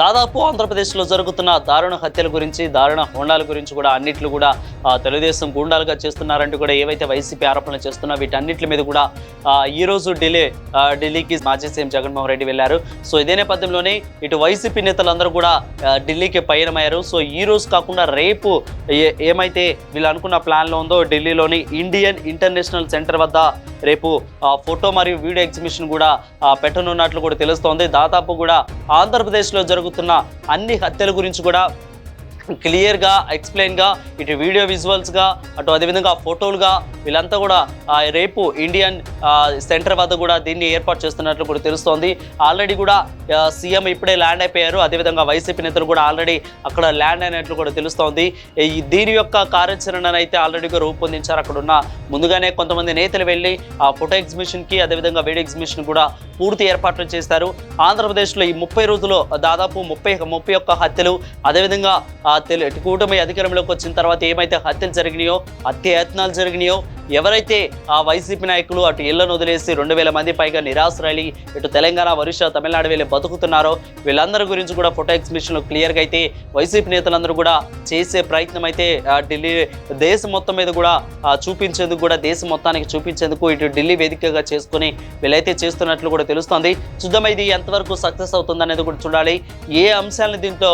దాదాపు ఆంధ్రప్రదేశ్లో జరుగుతున్న దారుణ హత్యల గురించి దారుణ హోండాల గురించి కూడా అన్నిట్లు కూడా తెలుగుదేశం గుండాలుగా చేస్తున్నారంటూ కూడా ఏవైతే వైసీపీ ఆరోపణలు చేస్తున్నా వీటన్నిటి మీద కూడా ఈరోజు ఈ రోజు ఢిల్లీ ఢిల్లీకి మాజీ సీఎం జగన్మోహన్ రెడ్డి వెళ్ళారు. సో ఇదే నేపథ్యంలోనే ఇటు వైసీపీ నేతలందరూ కూడా ఢిల్లీకి పయనమయ్యారు. సో ఈ రోజు కాకుండా రేపు ఏమైతే వీళ్ళు అనుకున్న ప్లాన్లో ఉందో ఢిల్లీలోని ఇండియన్ ఇంటర్నేషనల్ సెంటర్ వద్ద రేపు ఫోటో మరియు వీడియో ఎగ్జిబిషన్ కూడా పెట్టనున్నట్లు కూడా తెలుస్తోంది. దాదాపు కూడా ఆంధ్రప్రదేశ్లో జరుగుతున్న అన్ని హత్యల గురించి కూడా క్లియర్గా ఎక్స్ప్లెయిన్గా ఇటు వీడియో విజువల్స్గా అటు అదేవిధంగా ఫోటోలుగా వీళ్ళంతా కూడా రేపు ఇండియన్ సెంటర్ వద్ద కూడా దీన్ని ఏర్పాటు చేస్తున్నట్లు కూడా తెలుస్తోంది. ఆల్రెడీ కూడా సీఎం ఇప్పుడే ల్యాండ్ అయిపోయారు. అదేవిధంగా వైసీపీ నేతలు కూడా ఆల్రెడీ అక్కడ ల్యాండ్ అయినట్లు కూడా తెలుస్తోంది. దీని యొక్క కార్యాచరణను అయితే ఆల్రెడీ రూపొందించారు. అక్కడ ఉన్న ముందుగానే కొంతమంది నేతలు వెళ్ళి ఆ ఫోటో ఎగ్జిబిషన్కి అదేవిధంగా వీడియో ఎగ్జిబిషన్ కూడా పూర్తి ఏర్పాట్లు చేస్తారు ఆంధ్రప్రదేశ్లో ఈ ముప్పై రోజుల్లో దాదాపు ముప్పై ముప్పై ఒక్క హత్యలు అదేవిధంగా కూటమి అధికారంలోకి వచ్చిన తర్వాత ఏమైతే హత్యలు జరిగినాయో అత్యయత్నాలు జరిగినాయో ఎవరైతే ఆ వైసీపీ నాయకులు అటు ఇళ్ళను వదిలేసి రెండు వేల మంది పైగా నిరాశ్రయాలి ఇటు తెలంగాణ ఒరిస్సా తమిళనాడు వెళ్ళి బతుకుతున్నారో వీళ్ళందరి గురించి కూడా ఫోటో ఎగ్జిబిషన్లో క్లియర్గా అయితే వైసీపీ నేతలందరూ కూడా చేసే ప్రయత్నం అయితే ఢిల్లీ దేశం మొత్తం మీద కూడా చూపించేందుకు కూడా దేశం మొత్తానికి చూపించేందుకు ఇటు ఢిల్లీ వేదికగా చేసుకుని వీళ్ళైతే చేస్తున్నట్లు కూడా తెలుస్తోంది. చూద్దాం ఇది ఎంతవరకు సక్సెస్ అవుతుంది అనేది కూడా చూడాలి. ఏ అంశాలను దీంట్లో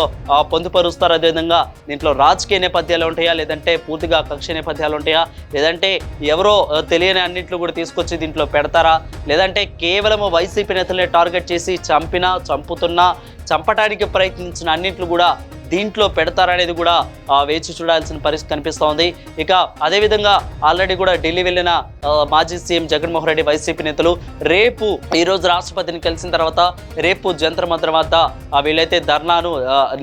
పొందుపరుస్తారు? అదేవిధంగా దీంట్లో రాజకీయ నేపథ్యాలు ఉంటాయా? లేదంటే పూర్తిగా కక్ష నేపథ్యాలు ఉంటాయా? లేదంటే ఎవరో తెలియని అన్నింటిలో కూడా తీసుకొచ్చి దీంట్లో పెడతారా? లేదంటే కేవలం వైసీపీ నేతలనే టార్గెట్ చేసి చంపినా చంపుతున్నా చంపడానికి ప్రయత్నించిన అన్నింటిలో కూడా దీంట్లో పెడతారనేది కూడా వేచి చూడాల్సిన పరిస్థితి కనిపిస్తోంది. ఇక అదేవిధంగా ఆల్రెడీ కూడా ఢిల్లీ వెళ్ళిన మాజీ సీఎం జగన్మోహన్ రెడ్డి వైసీపీ నేతలు రేపు ఈ రోజు రాష్ట్రపతిని కలిసిన తర్వాత రేపు జంత్ర మంత్రం వద్ద వీళ్ళైతే ధర్నాను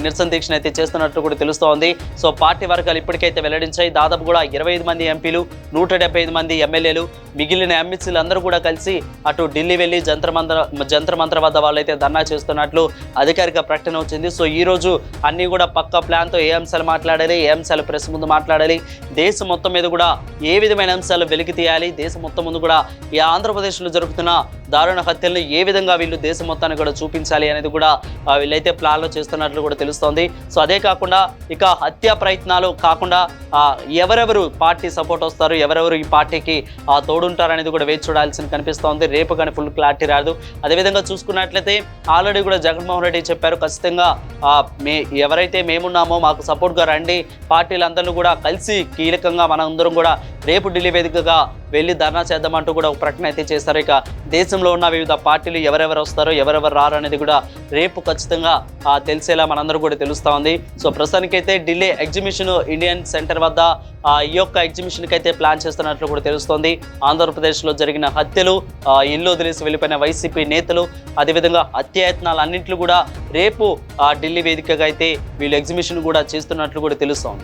నిరసన దీక్షను అయితే చేస్తున్నట్లు కూడా తెలుస్తోంది. సో పార్టీ వర్గాలు ఇప్పటికైతే వెల్లడించాయి. దాదాపు కూడా ఇరవై ఐదు మంది ఎంపీలు నూట ఐదు మంది ఎమ్మెల్యేలు మిగిలిన ఎమ్మెల్సీలు అందరూ కూడా కలిసి అటు ఢిల్లీ వెళ్ళి జంత్ర మంత్ర జంత్ర మంత్ర వద్ద వాళ్ళైతే ధర్నా చేస్తున్నట్లు అధికారిక ప్రకటన వచ్చింది. సో ఈ రోజు అన్ని కూడా పక్క ప్లాన్తో ఏ అంశాలు మాట్లాడాలి ఏ అంశాలు ప్రెస్ ముందు మాట్లాడాలి దేశం మొత్తం మీద కూడా ఏ విధమైన అంశాలు వెలికి తీయాలి దేశం మొత్తం ముందు కూడా ఈ ఆంధ్రప్రదేశ్లో జరుగుతున్న దారుణ హత్యలను ఏ విధంగా వీళ్ళు దేశం మొత్తాన్ని కూడా చూపించాలి అనేది కూడా వీళ్ళైతే ప్లాన్లో చేస్తున్నట్లు కూడా తెలుస్తోంది. సో అదే కాకుండా ఇక హత్య ప్రయత్నాలు కాకుండా ఎవరెవరు పార్టీ సపోర్ట్ వస్తారు ఎవరెవరు ఈ పార్టీకి ఆ, తోడుంటారనేది కూడా వేచి చూడాల్సింది కనిపిస్తోంది. రేపు కానీ ఫుల్ క్లారిటీ రాదు. అదేవిధంగా చూసుకున్నట్లయితే ఆల్రెడీ కూడా జగన్మోహన్ రెడ్డి చెప్పారు ఖచ్చితంగా మే ఎవరైతే మేమున్నామో మాకు సపోర్ట్గా రండి. పార్టీలందరూ కూడా కలిసి కీలకంగా మనందరం కూడా రేపు ఢిల్లీ వేదికగా వెళ్ళి ధర్నా చేద్దామంటూ కూడా ఒక ప్రకటన అయితే చేశారు. ఇక దేశంలో ఉన్న వివిధ పార్టీలు ఎవరెవరు వస్తారో ఎవరెవరు రారు అనేది కూడా రేపు ఖచ్చితంగా తెలిసేలా మనందరూ కూడా తెలుస్తూ ఉంది. సో ప్రస్తుతానికైతే ఢిల్లీ ఎగ్జిబిషన్ ఇండియన్ సెంటర్ వద్ద ఈ యొక్క ఎగ్జిబిషన్కి అయితే ప్లాన్ చేస్తున్నట్లు కూడా తెలుస్తోంది. ఆంధ్రప్రదేశ్లో జరిగిన హత్యలు ఇల్లు వదిలేసి వెళ్ళిపోయిన వైసీపీ నేతలు అదేవిధంగా హత్యాయత్నాలు అన్నింటిలో కూడా రేపు ఆ, ఢిల్లీ వేదికగా అయితే వీళ్ళు ఎగ్జిబిషన్ కూడా చేస్తున్నట్లు కూడా తెలుస్తోంది.